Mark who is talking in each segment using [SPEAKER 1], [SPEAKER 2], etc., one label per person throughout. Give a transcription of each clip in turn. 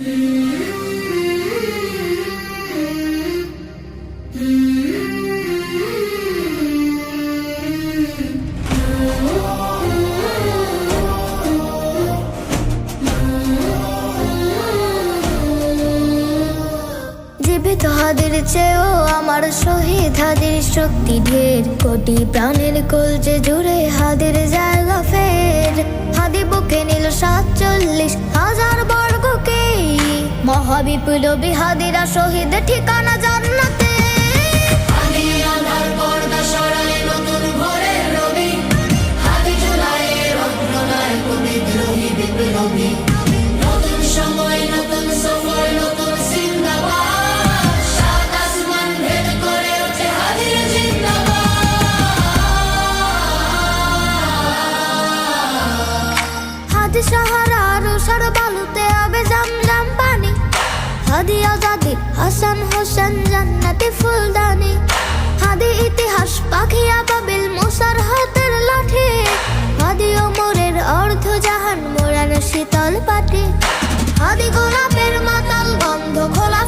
[SPEAKER 1] জীবিত হাদির চেয়েও আমার শহীদ হাদির শক্তি ঢের। কোটি প্রাণের কলজে জুড়ে হাদির মহাবিপ্লবী হাদিরা শহীদ ঠিকানা জান্নাতে। সাহারা রোসার বালুতে আবে পানি সাদি আজাদি, হাসান হোসেন জান্নাতি ফুলদানি। হাদি ইতিহাস পাখি আবাবিল মুসার হাতের লাঠি। হাদি ওমরের অর্ধ জাহান মোড়ানো শীতল পাটি। হাদি গোলাপের মাতাল গন্ধ খোলা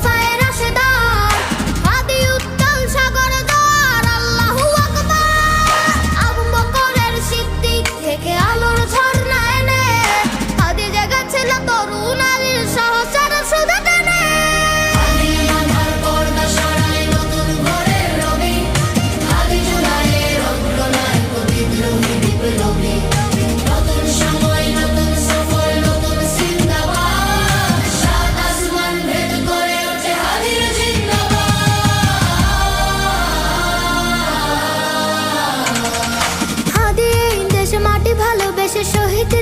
[SPEAKER 1] শহীদ